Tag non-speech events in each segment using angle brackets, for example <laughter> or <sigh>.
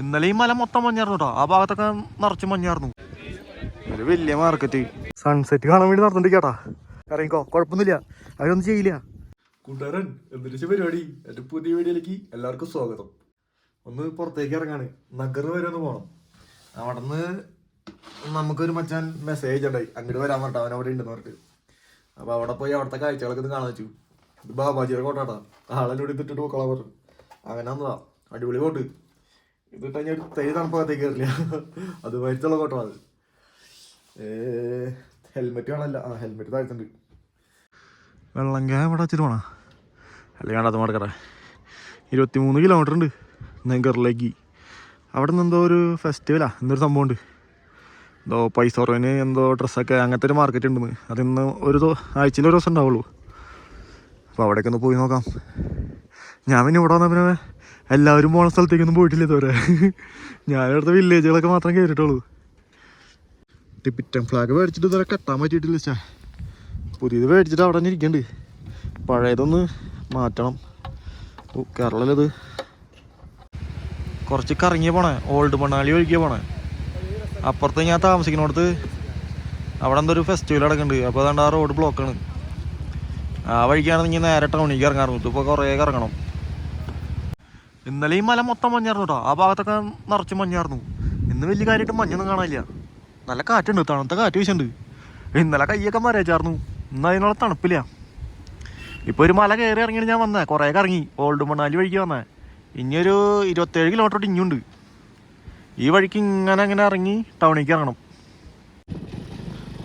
ഇന്നലെ ഈ മല മൊത്തം മഞ്ഞായിരുന്നു കേട്ടോ ആ ഭാഗത്തൊക്കെ നിറച്ച് മഞ്ഞായിരുന്നു. ഒരു വലിയ മാർക്കറ്റ് സൺസെറ്റ് കാണാൻ വേണ്ടി നടന്നിട്ടിരിക്കട്ടാ ഇറങ്ങിക്കോ കുഴപ്പമൊന്നുമില്ല. അവരൊന്നും ചെയ്യില്ല. കൂട്ടുകാരൻ എന്തിനു പരിപാടി. എന്റെ പുതിയ വീഡിയോയിലേക്ക് എല്ലാവർക്കും സ്വാഗതം. ഒന്ന് പുറത്തേക്ക് ഇറങ്ങാണ്. നഗർ വരെ ഒന്ന് പോകണം അവിടെ നിന്ന് നമുക്കൊരു മച്ചാൻ മെസ്സേജ് ഉണ്ടായി അങ്ങോട്ട് വരാൻ പറഞ്ഞിട്ട് അവൻ അവിടെ ഉണ്ടെന്ന് പറഞ്ഞിട്ട്. അപ്പൊ അവിടെ പോയി അവിടുത്തെ കാഴ്ചകളൊക്കെ ഒന്ന് കാണാൻ വെച്ചു ഇത് ബാബാജിയുടെ കോട്ടാട്ടാ ആളെന്നോട് ഇതിട്ടിട്ട് പോക്കളാ പറഞ്ഞു. അങ്ങനെ അടിപൊളി കോട്ട് ഇതിട്ട് കഴിഞ്ഞാൽ തൈ തണുപ്പകത്തേക്ക് കയറില്ല. അത് മരിച്ചുള്ള കോട്ടാണ് അത്. ഹെൽമെറ്റ് കാണല്ല ആ ഹെൽമെറ്റ് താഴ്ത്തുണ്ട് വെള്ളം ക്യാ ഇവിടെ വെച്ചിട്ട് പോണ. അല്ലെങ്കിൽ വേണ്ടാത്ത മടക്കറ ഇരുപത്തി മൂന്ന് കിലോമീറ്റർ ഉണ്ട്. നെങ്കറിലേക്ക് അവിടെ നിന്ന് എന്തോ ഒരു ഫെസ്റ്റിവലാ എന്തൊരു സംഭവം ഉണ്ട്. എന്തോ പൈസ കുറവിന് എന്തോ ഡ്രസ്സൊക്കെ അങ്ങനത്തെ ഒരു മാർക്കറ്റ് ഉണ്ടെന്ന്. അതിന്ന് ഒരു ആഴ്ചയിൽ ഒരു ദിവസം ഉണ്ടാവുള്ളൂ. അപ്പോൾ അവിടേക്ക് പോയി നോക്കാം. ഞാൻ പിന്നെ ഇവിടെ വന്നാൽ പിന്നെ എല്ലാവരും പോണ സ്ഥലത്തേക്കൊന്നും പോയിട്ടില്ല ഇതുവരെ? ഞാനിവിടുത്തെ വില്ലേജുകളൊക്കെ മാത്രം കയറിയിട്ടുള്ളൂ ടിപ്പിറ്റൻ ഫ്ലാഗ് മേടിച്ചിട്ട് ഇതുവരെ കെട്ടാൻ പറ്റിയിട്ടില്ല ചാ പുതിയത് മേടിച്ചിട്ട് അവിടെ തന്നെ പഴയതൊന്ന് മാറ്റണം. ഓ കേരളത് കുറച്ച് കറങ്ങിയ പോണേ. ഓൾഡ് മണാലി ഒഴുകിയ പോണേ. അപ്പുറത്ത് ഞാൻ താമസിക്കുന്നിടത്ത് അവിടെ എന്തോ ഒരു ഫെസ്റ്റിവൽ നടക്കുന്നുണ്ട്. അപ്പോൾ അതാണ്ട് ആ റോഡ് ബ്ലോക്കാണ് ആ വഴിക്കാണെങ്കിൽ നേരെ ടൗണിലേക്ക് ഇറങ്ങാറുണ്ട് ഇപ്പോൾ കുറേ ഇറങ്ങണം ഇന്നലെ ഈ മല മൊത്തം മഞ്ഞായിരുന്നു കേട്ടോ ആ ഭാഗത്തൊക്കെ നിറച്ച് മഞ്ഞായിരുന്നു. ഇന്ന് വലിയ കാര്യമായിട്ട് മഞ്ഞൊന്നും കാണാനില്ല. നല്ല കാറ്റുണ്ട് തണുത്ത കാറ്റ് വീശുന്നുണ്ട്. ഇന്നലെ കയ്യൊക്കെ മരച്ചായിരുന്നു. ഇന്ന് അതിനുള്ള തണുപ്പില്ല. ഇപ്പോൾ ഒരു മല കയറി ഇറങ്ങിയിട്ട് ഞാൻ വന്നേ. കുറേ കറങ്ങി ഓൾഡ് മണാലി വഴിക്ക് വന്നേ. ഇനിയൊരു ഇരുപത്തേഴ് കിലോമീറ്റർ ഇഞ്ഞുണ്ട്. ഈ വഴിക്ക് ഇങ്ങനെ അങ്ങനെ ഇറങ്ങി ടൗണിലേക്ക് ഇറങ്ങണം.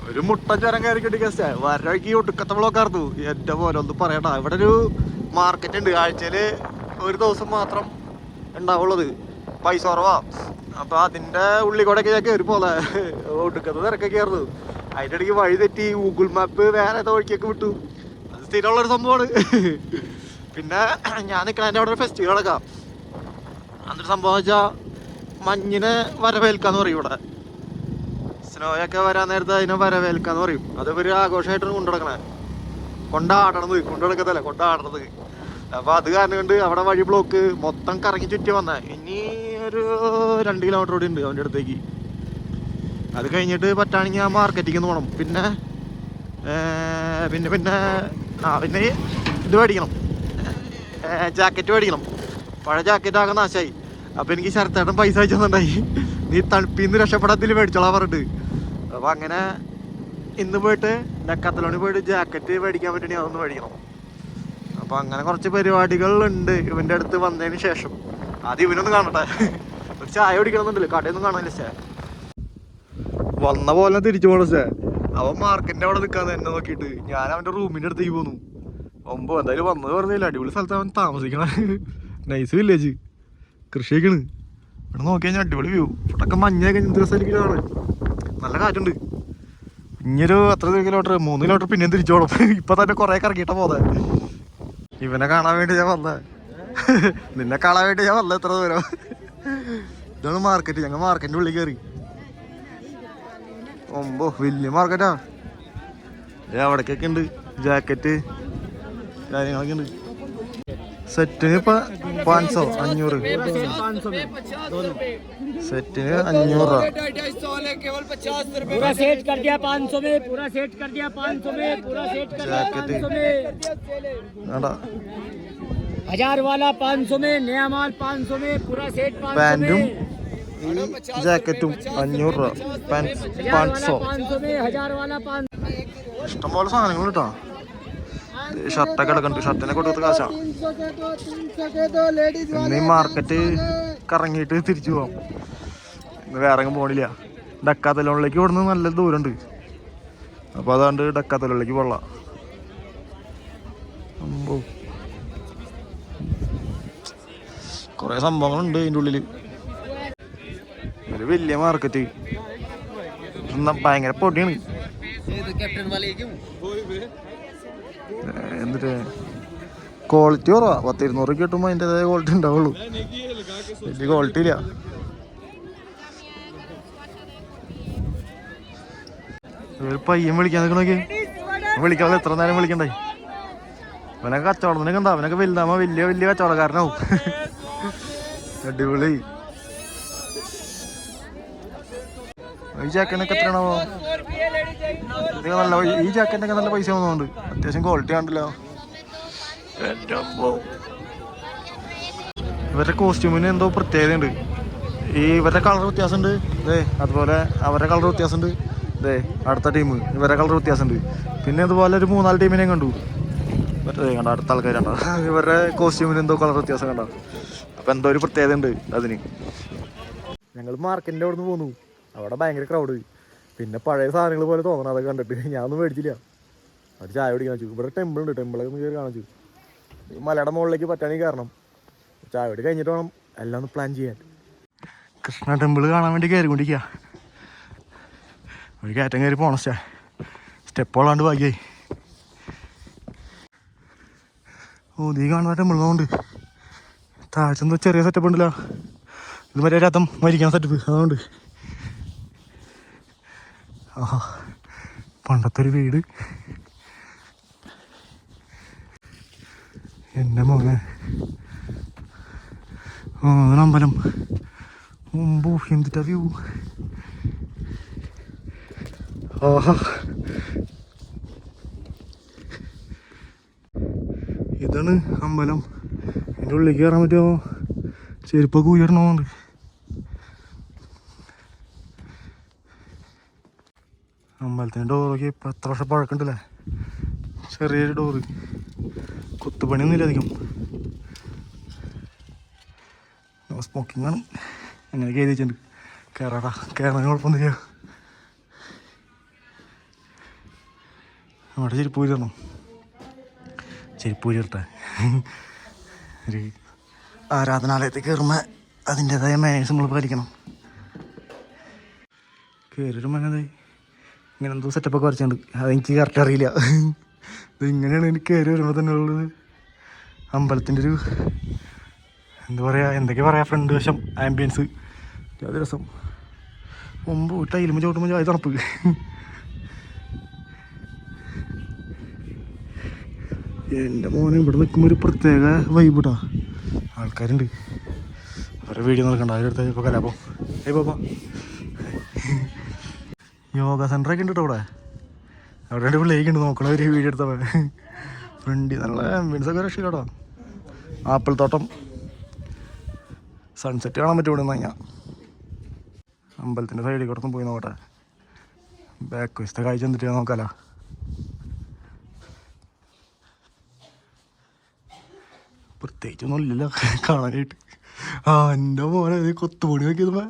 ഒരു മുട്ട ചുരം കയറി കിട്ടി ഗസ്റ്റേ വര വഴിക്ക് ഒടുക്കത്തെ ബ്ലോക്കായിരുന്നു എന്റെ പോലെ ഒന്നും പറയണ്ട. ഇവിടെ ഒരു മാർക്കറ്റ് ഉണ്ട്. ആഴ്ചയിൽ ഒരു ദിവസം മാത്രം ഉണ്ടാവുള്ളത്. പൈസ കുറവാ. അപ്പൊ അതിന്റെ ഉള്ളിൽ കൂടെ ഒക്കെ ഞാൻ കയറി പോലെ ഒടുക്കത്തെ തിരക്കൊക്കെ ആയിരുന്നു. അതിന്റെ ഇടയ്ക്ക് വഴി തെറ്റി ഗൂഗിൾ മാപ്പ് വേറെ വഴിക്കൊക്കെ വിട്ടു. അത് സ്ഥിരമുള്ള ഒരു സംഭവമാണ്. പിന്നെ ഞാൻ നിൽക്കണതിന്റെ അവിടെ ഒരു ഫെസ്റ്റിവൽ നടക്കാം. അതൊരു സംഭവം വെച്ചാൽ മഞ്ഞിനെ വരവേൽക്കാന്ന് പറയും ഇവിടെ. സ്നോയൊക്കെ വരാൻ നേരത്തെ അതിനെ വരവേൽക്കാന്ന് പറയും. അത് ഒരു ആഘോഷമായിട്ടാണ് കൊണ്ടുനടക്കണേ. കൊണ്ടാടണത് കൊണ്ടുനടക്കത്തല്ല കൊണ്ടാടണത്. അപ്പൊ അത് കാരണം കൊണ്ട് അവിടെ വഴി ബ്ലോക്ക് മൊത്തം കറങ്ങി ചുറ്റി വന്ന. ഇനി ഒരു രണ്ട് കിലോമീറ്റർ കൂടി ഉണ്ട് അവന്റെ അടുത്തേക്ക്. അത് കഴിഞ്ഞിട്ട് പറ്റാണെങ്കിൽ ആ മാർക്കറ്റിലേക്ക് പോകണം പിന്നെ പിന്നെ പിന്നെ ആ പിന്നെ ഇത് മേടിക്കണം. ജാക്കറ്റ് മേടിക്കണം. പഴയ ജാക്കറ്റ് ആകെ നാശമായി അപ്പൊ എനിക്ക് ശരത്തേട്ടൻ പൈസ അയച്ചെന്നുണ്ടായി നീ തണുപ്പിന്ന് രക്ഷപ്പെടാത്തിൽ മേടിച്ചോളാ പറഞ്ഞിട്ട്. അപ്പോൾ അങ്ങനെ ഇന്ന് പോയിട്ട് ഡക്കത്തലോണി പോയിട്ട് ജാക്കറ്റ് മേടിക്കാൻ പറ്റണി അതൊന്ന് മേടിക്കണം. അപ്പൊ അങ്ങനെ കുറച്ച് പരിപാടികൾ ഉണ്ട് ഇവന്റെ അടുത്ത് വന്നതിന് ശേഷം. ആദ്യം ഇവനൊന്നും കാണട്ടെ. ഒരു ചായ കുടിക്കണമെന്നുണ്ടല്ലോ കടയൊന്നും കാണാനില്ല ചേ വന്ന പോലെ തിരിച്ചു പോണ ചേ അവൻ മാർക്കറ്റിന്റെ അവിടെ നിൽക്കാന്ന് എന്നെ നോക്കിയിട്ട് ഞാൻ അവന്റെ റൂമിന്റെ അടുത്തേക്ക് പോന്നു. ഒമ്പോ എന്തായാലും വന്നത് പറഞ്ഞില്ല അടിപൊളി സ്ഥലത്ത് അവൻ താമസിക്കണ. നൈസ് വില്ലേജ് കൃഷിയൊക്കെയാണ്. ഇവിടെ നോക്കി കഴിഞ്ഞാൽ അടിപൊളി വ്യൂ ഇവിടൊക്കെ മഞ്ഞൊക്കെ എന്ത് രസമായിരിക്കും നല്ല കാറ്റുണ്ട്. ഇനിയൊരു എത്ര കിലോമീറ്റർ മൂന്ന് കിലോമീറ്റർ പിന്നെയും തിരിച്ചോളും ഇപ്പൊ തന്നെ കുറെ കറങ്ങിയിട്ട പോന്നെ. ഇവനെ കാണാൻ വേണ്ടി ഞാൻ വന്നേ നിന്നെ കാണാൻ വേണ്ടി ഞാൻ വന്നേ എത്ര ദൂരം. ഇതാണ് മാർക്കറ്റ് ഞങ്ങൾ മാർക്കറ്റിന്റെ ഉള്ളിൽ കയറി ഒമ്പോ വലിയ മാർക്കറ്റാ അവിടേക്കൊക്കെ ഉണ്ട്. ജാക്കറ്റ് കാര്യങ്ങളൊക്കെ ഉണ്ട്. സെറ്റിന് ഇപ്പൊ പാൻസോ അഞ്ഞൂറ് സെറ്റിന് അഞ്ഞൂറ് രൂപ पूरा सेट कर दिया 500 में पूरा सेट कर दिया 500 में पूरा सेट कर दिया जैकेट 500 में വേണ്ട हजार वाला 500 में नया माल 500 में पूरा सेट 500 പാൻറ്റും में ഈ ജാക്കറ്റും അഞ്ഞൂറ് രൂപ പാൻസ് हजार പാൻസോ वाला 500 में हजार वाला 500 ഇഷ്ടംപോലെ സാധനങ്ങൾ കേട്ടോ ഷർട്ടൊക്കെ കിടക്കുന്നുണ്ട് ഷർട്ടിനെ കൊടുത്ത് കാശാ. ഇന്ന് ഈ മാർക്കറ്റ് കറങ്ങിയിട്ട് തിരിച്ചു പോവാം. ഇന്ന് വേറെ എങ്ങും പോണില്ല. ഡക്കാത്തലോണിലേക്ക് ഇവിടുന്ന് നല്ല ദൂരമുണ്ട്. അപ്പോൾ അതാണ്ട് ഡക്കാത്തലോണിലേക്ക് പോകാം അമ്പോ. കുറേ സംഭവങ്ങളുണ്ട് ഇതിന്റെ ഉള്ളിൽ. ഒരു വലിയ മാർക്കറ്റ്. ഭയങ്കര പൊടിയാണ്. എന്നിട്ട് ക്വാളിറ്റി കുറവാ. പത്ത് ഇരുന്നൂറ് കിട്ടുമ്പോൾ അതിന്റെതായ ക്വാളിറ്റി ഉണ്ടാവുള്ളൂ. വലിയ ക്വാളിറ്റി ഇല്ല. പയ്യൻ വിളിക്കാൻ നിൽക്കണോക്കെ വിളിക്കാതെ എത്ര നേരം വിളിക്കണ്ടേ? അവനൊക്കെ കച്ചവടത്തിനൊക്കെ ഉണ്ടാവും അവനൊക്കെ വലുതാമ വലിയ വലിയ കച്ചവടക്കാരനാവും. അടിപൊളി. ഈ ജാക്കറ്റിനൊക്കെ എത്രയാണോ ഇത് നല്ല ഈ ജാക്കറ്റിനൊക്കെ നല്ല പൈസ വന്നുണ്ട്. അത്യാവശ്യം ക്വാളിറ്റി ആണല്ലോ. ഇവരുടെ കോസ്റ്റ്യൂമിന് എന്തോ പ്രത്യേകതയുണ്ട്. ഈ ഇവരുടെ കളർ വ്യത്യാസമുണ്ട്. ഇതേ അതുപോലെ അവരുടെ കളർ വ്യത്യാസമുണ്ട്. ഇതേ അടുത്ത ടീം ഇവരുടെ കളർ വ്യത്യാസമുണ്ട്. പിന്നെ അതുപോലെ ഒരു മൂന്നാൽ ടീമിനെ കണ്ടു. മറ്റേ കണ്ട അടുത്ത ആൾക്കാർ കണ്ട? <laughs> ഇവരുടെ കോസ്റ്റ്യൂമിന് എന്തോ കളർ വ്യത്യാസം കണ്ട? അപ്പം എന്തോ ഒരു പ്രത്യേകത ഉണ്ട് അതിന്. ഞങ്ങൾ മാർക്കറ്റിന്റെ അവിടെ നിന്ന് പോന്നു. അവിടെ ഭയങ്കര ക്രൗഡ് പിന്നെ പഴയ സാധനങ്ങൾ പോലെ തോന്നണം അതൊക്കെ കണ്ടിട്ട് ഞാനൊന്നും മേടിച്ചില്ല. ഒരു ചായ കുടിക്കാൻ വെച്ചു. ഇവിടെ ടെമ്പിൾ ഉണ്ട്. ടെമ്പിളൊക്കെ കയറി കാണിച്ചു ഈ മലയുടെ മുകളിലേക്ക് പറ്റാണെങ്കിൽ കാരണം. ചായ കുടി കഴിഞ്ഞിട്ട് വേണം എല്ലാം ഒന്ന് പ്ലാൻ ചെയ്യാൻ. കൃഷ്ണ ടെമ്പിൾ കാണാൻ വേണ്ടി കയറിക്കൊണ്ടിരിക്കുക ഒരു കയറ്റം കയറി പോണം സ്റ്റെപ്പ് ഉള്ളാണ്ട് ഭാഗ്യായി. ഓ നീ കാണുന്ന ടെമ്പിൾ നോണ്ട് താഴ്ച ചെറിയ സെറ്റപ്പ് ഉണ്ടല്ലോ. ഇത് മറ്റേ രഥം മരിക്കണ സെറ്റപ്പ് അതുകൊണ്ട്. ആഹാ. പണ്ടത്തെ ഒരു വീട് എന്റെ മോനെ ആ അതാണ് അമ്പലം മുമ്പോ എന്തിട്ട വ്യൂ ആഹാ ഇതാണ് അമ്പലം. എന്റെ ഉള്ളിൽ കയറാൻ പറ്റുമോ? ചെരുപ്പൊക്കെ ഉയരണമുണ്ട് അമ്പലത്തിന്റെ ഡോറൊക്കെ ഇപ്പം എത്ര വർഷം പഴക്കമുണ്ടല്ലേ? ചെറിയൊരു ഡോറ് കുത്തുപണിയൊന്നുമില്ല അധികം. സ്മോക്കിംഗ് ആണ്. അങ്ങനെ എഴുതി വെച്ചിട്ടുണ്ട് കയറാടാ കയറാൻ കുഴപ്പമൊന്നുമില്ല അവിടെ ചെരുപ്പൂരി തരണോ ചെരുപ്പൂരി ഇരട്ടെ ഒരു ആരാധനാലയത്തിൽ കയറുമ്പോൾ അതിന്റെതായ മാനേഴ്സ് നമ്മൾ പാലിക്കണം. കയറിയൊരു മനത് ഇങ്ങനെ എന്തോ സെറ്റപ്പൊക്കെ വരച്ചിട്ടുണ്ട് അതെനിക്ക് കറക്റ്റ് അറിയില്ല. ഇത് ഇങ്ങനെയാണ് എനിക്ക് കയറി വരുമ്പോൾ തന്നെ ഉള്ളത്. അമ്പലത്തിന്റെ ഒരു എന്താ പറയുക എന്തൊക്കെ പറയാ ഫ്രണ്ട് വശം ആംബിയൻസ് അത് രസം. മുമ്പ് ടൈലുമ്പോൾ ചോട്ടുമ്പോൾ ചായ തണുപ്പ്. എന്റെ മോനെ ഇവിടെ നിൽക്കുമ്പോൾ ഒരു പ്രത്യേക വൈബ് ഇട്ടാ ആൾക്കാരുണ്ട്. അവരുടെ വീഡിയോ നടക്കണ്ട അവരുടെ ഇപ്പോൾ കലാപം. ഏയ് പാപ്പ യോഗ സെന്ററൊക്കെ ഉണ്ട് കേട്ടോ അവിടെ അവിടെ രണ്ട് പിള്ളേക്ക് ഉണ്ട് നോക്കണ ഒരു വീഡിയോ എടുത്തപ്പോൾ ഫ്രണ്ടി നല്ല ആംബിയൻസ് ഒക്കെ കേട്ടോ ആപ്പിൾ തോട്ടം. സൺസെറ്റ് കാണാൻ പറ്റും ഇവിടെ നിന്ന് ഞാൻ അമ്പലത്തിന്റെ സൈഡിൽ കൂടെ പോയി നോക്കട്ടെ. ബാക്ക് വശത്തെ കാഴ്ച എന്നിട്ട് നോക്കാലോ. പ്രത്യേകിച്ചൊന്നും ഇല്ലല്ലോ. കാണാനായിട്ട്. ആ എന്റെ മോനെ കൊത്തുപണി നോക്കിയതുമ്പോ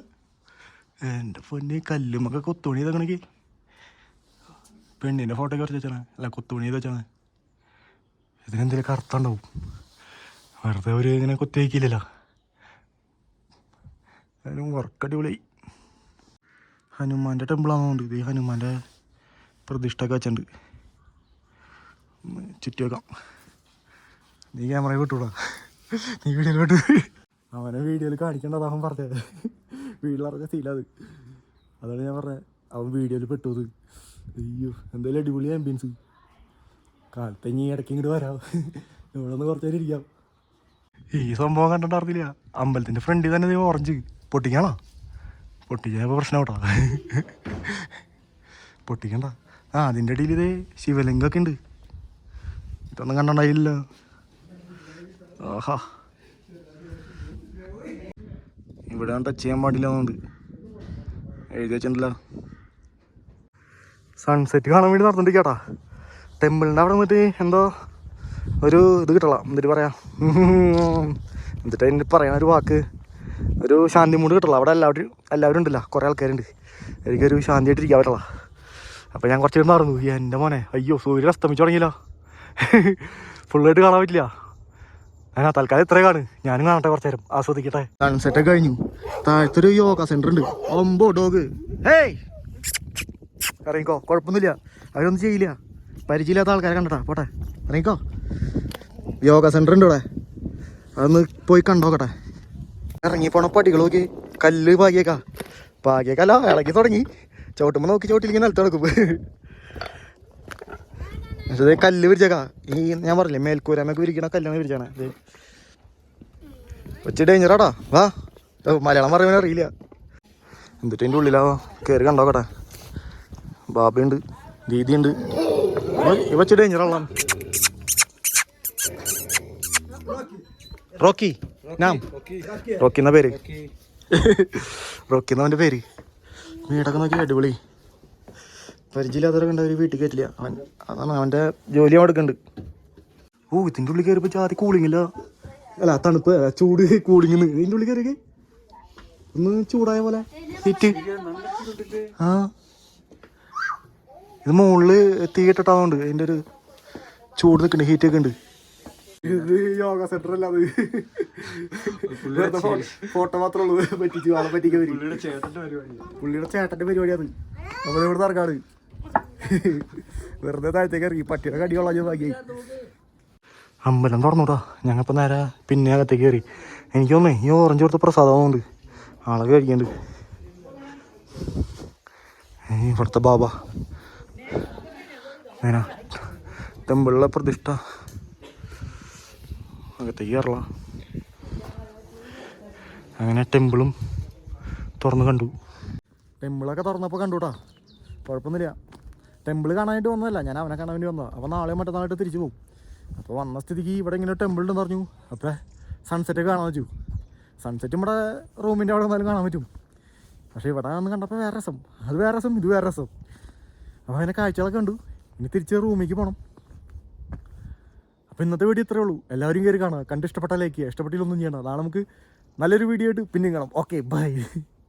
എന്റെ പൊന്നെ കല്ലുമൊക്കെ കൊത്തുപണി ചെയ്തേക്കണെങ്കിൽ പെണ്ണിന്റെ ഫോട്ടോ വരച്ച് വെച്ചാണ്. അല്ല കൊത്തുപണി ചെയ്ത് വെച്ചാണ്. ഇതിനെന്തെങ്കിലും കറുത്തുണ്ടാവും വെറുതെ അവർ ഇങ്ങനെ കൊത്തി വയ്ക്കില്ലല്ലോ അതിനും വർക്കടിപൊളി ഹനുമാന്റെ ടെമ്പിളാണെന്നുണ്ട് ഇത് ഹനുമാന്റെ പ്രതിഷ്ഠ ഒക്കെ വെച്ചിട്ടുണ്ട്. ഒന്ന് ചുറ്റി വെക്കാം നീ ക്യാമറയിൽ വിട്ടൂടാ നീ വീഡിയോയിൽ വിട്ടു അവനെ വീഡിയോയിൽ കാണിക്കേണ്ടത് അവൻ പറഞ്ഞത്. വീട്ടിൽ അറിഞ്ഞ സീല അത്. അതാണ് ഞാൻ പറഞ്ഞത്. അവൻ വീഡിയോയിൽ പെട്ടത് അയ്യോ എന്തായാലും അടിപൊളി ആംബിയൻസ് കാലത്ത് ഇനി ഇടയ്ക്ക് ഇങ്ങോട്ട് വരാം. ഇവിടെ നേരം ഇരിക്കാം. ഈ സംഭവം കണ്ടിട്ടറിയില്ല അമ്പലത്തിന്റെ ഫ്രണ്ടിൽ തന്നെ ഓറഞ്ച് പൊട്ടിക്കണോ? പൊട്ടിക്കാൻ പ്രശ്നം കേട്ടോ. പൊട്ടിക്കണ്ട. ആ അതിന്റെ ഇടയിൽ ഇതേ ശിവലിംഗമൊക്കെ ഉണ്ട്. ഇതൊന്നും കണ്ടുണ്ടായില്ല ആഹാ. ഇവിടെ ടച്ച് ചെയ്യാൻ പാടില്ല എന്നുണ്ട് എഴുതി വെച്ചിട്ടുണ്ടല്ലോ. സൺസെറ്റ് കാണാൻ വേണ്ടി നടന്നിട്ടിരിക്കട്ടാ ടെമ്പിളിന്റെ അവിടെ വന്നിട്ട് എന്തോ ഒരു ഇത് കിട്ടല എന്നിട്ട് പറയാം? എന്നിട്ട് അതിന് പറയണ ഒരു വാക്ക്. ഒരു ശാന്തി മൂട് കിട്ടല്ലോ അവിടെ എല്ലാവരും എല്ലാവരും ഉണ്ടല്ലോ. കുറേ ആൾക്കാരുണ്ട്. എനിക്കൊരു ശാന്തിയായിട്ടിരിക്കാൻ പറ്റല. അപ്പോൾ ഞാൻ കുറച്ച് നേരം നടന്നു എന്റെ മോനെ. അയ്യോ സൂര്യൻ അസ്തമിച്ചു തുടങ്ങിയില്ല. ഫുള്ളായിട്ട് കാണാൻ പറ്റില്ല. ഞാൻ തൽക്കാലം ഇത്രേ കാണ്. ഞാനും കാണട്ടെ കുറച്ച് നേരം. ആസ്വദിക്കട്ടെ. സൺസെറ്റ് കഴിഞ്ഞു. താഴത്തൊരു യോഗ സെന്റർ ഉണ്ട്. ഒമ്പോ ഡോഗ് ഹേയ്! ഇറങ്ങിക്കോ. കുഴപ്പമൊന്നുമില്ല. അവരൊന്നും ചെയ്യില്ല. പരിചയമില്ലാത്ത ആൾക്കാരെ കണ്ടട്ടാ. പോട്ടെ. ഇറങ്ങിക്കോ. യോഗ സെന്റർ ഉണ്ട് ഇവിടെ. അതൊന്ന് പോയി കണ്ടോക്കട്ടെ. ഇറങ്ങി പോണ പടികൾ നോക്കി കല്ല് പാകിയേക്കാ. പാകിയേക്കല്ല ഇളകി തുടങ്ങി. ചവിട്ടുമ്പോൾ നോക്കി ചോട്ടിലിങ്ങനെ നിലത്ത് കിടക്കും പക്ഷേ കല്ല് വിരിച്ചേക്കാ. ഈ ഞാൻ പറഞ്ഞില്ലേ മേൽക്കൂരമൊക്കെ വിരിക്കണ കല്ലാണ് വിരിച്ചാണ്. ഒച്ച ഡേഞ്ചറാടാ വാ. മലയാളം പറയുമ്പോൾ അറിയില്ല. എന്നിട്ട് എന്റെ ഉള്ളിലാ? കയറി കണ്ടോക്കട്ടെ ബാബയുണ്ട് ദീദിയുണ്ട്. ഇവ- ഇവ ഇച്ചിരി ഡേഞ്ചറുള്ള റോക്കി. നാം. റോക്കി എന്ന പേര്? റോക്കി. എന്നവന്റെ പേര്? വീടൊക്കെ നോക്കി അടിപൊളി. പരിചയമില്ലാത്തവരൊക്കെ ഉണ്ട് അവർ വീട്ടിൽ കയറ്റില്ല. അവൻ അതാണ് അവന്റെ ജോലി അവിടെ എടുക്കുന്നുണ്ട് ഓ ഇതിന്റെ ഉള്ളിൽ കയറിപ്പോ ചാതി കൂളിംഗ് ഇല്ല. അല്ല തണുപ്പ് ചൂട് കൂളിംഗ് ഇതിന്റെ ഉള്ളിൽ കയറി ഒന്ന് ചൂടായ പോലെ. ഹിറ്റ് ആ. ഇത് മുകളിൽ തീയിട്ടിട്ടാവുന്നുണ്ട് അതിന്റെ ഒരു ചൂട് നിൽക്കുന്നുണ്ട് ഹീറ്റ് ഒക്കെ ഉണ്ട്. ഇത് യോഗ സെന്റർ അല്ല അത്. ഫോട്ടോ മാത്രമേ ഉള്ളൂ. പറ്റിച്ചു ആളെ പറ്റിക്കാൻ വരും. പുള്ളിയുടെ ചേട്ടന്റെ പരിപാടി. അത്. നമ്മൾ ഇവിടെ ഇറങ്ങാണ്. വെറുതെ താഴത്തേക്ക് ഇറങ്ങി. പട്ടിയുടെ കടിയുള്ള ഭാഗ്യായി. അമ്പലം തുറന്നുടാ. ഞങ്ങളിപ്പോൾ നേരെ പിന്നെ അകത്തേക്ക് കയറി. എനിക്ക് തോന്നേ ഈ ഓറഞ്ച് കൊടുത്ത പ്രസാദം ഉണ്ട് ആളെ കഴിക്കണ്ട്. ഇവിടുത്തെ ബാബ. നേരാ. ടെമ്പിളിലെ പ്രതിഷ്ഠ. അകത്തേക്ക് തയ്യാറില്ല അങ്ങനെ ടെമ്പിളും തുറന്ന് കണ്ടു. ടെമ്പിളൊക്കെ തുറന്നപ്പോൾ കണ്ടുട്ടാ. കുഴപ്പമൊന്നുമില്ല. ടെമ്പിൾ കാണാനായിട്ട് വന്നതല്ല ഞാൻ അവനെ കാണാൻ വേണ്ടി വന്നതാണ് അപ്പോൾ നാളെ മറ്റന്നാളായിട്ട് തിരിച്ചു പോകും അപ്പോൾ വന്ന സ്ഥിതിക്ക് ഇവിടെ ഇങ്ങനെ ടെമ്പിൾ ഉണ്ടെന്ന് പറഞ്ഞു. അപ്പോൾ സൺസെറ്റ് കാണാൻ പറ്റൂ. സൺസെറ്റ് നമ്മുടെ റൂമിന്റെ അവിടെ വന്നാലും കാണാൻ പറ്റും. പക്ഷേ ഇവിടെ വന്ന് കണ്ടപ്പോൾ വേറെ രസം. അത് വേറെ രസം ഇത് വേറെ രസം. അപ്പോൾ അങ്ങനെ കാഴ്ചകളൊക്കെ കണ്ടു. ഇനി തിരിച്ച് റൂമിലേക്ക് പോകണം അപ്പോൾ ഇന്നത്തെ വീഡിയോ ഇത്രേ ഉള്ളൂ. എല്ലാവരും കയറി കാണാം കണ്ട് ഇഷ്ടപ്പെട്ട ലൈക്ക് ചെയ്യുക. ഇഷ്ടപ്പെട്ടില്ലൊന്നും ചെയ്യണം നാളെ നമുക്ക് നല്ലൊരു വീഡിയോ ആയിട്ട് പിന്നെയും കാണാം. Okay bye <laughs>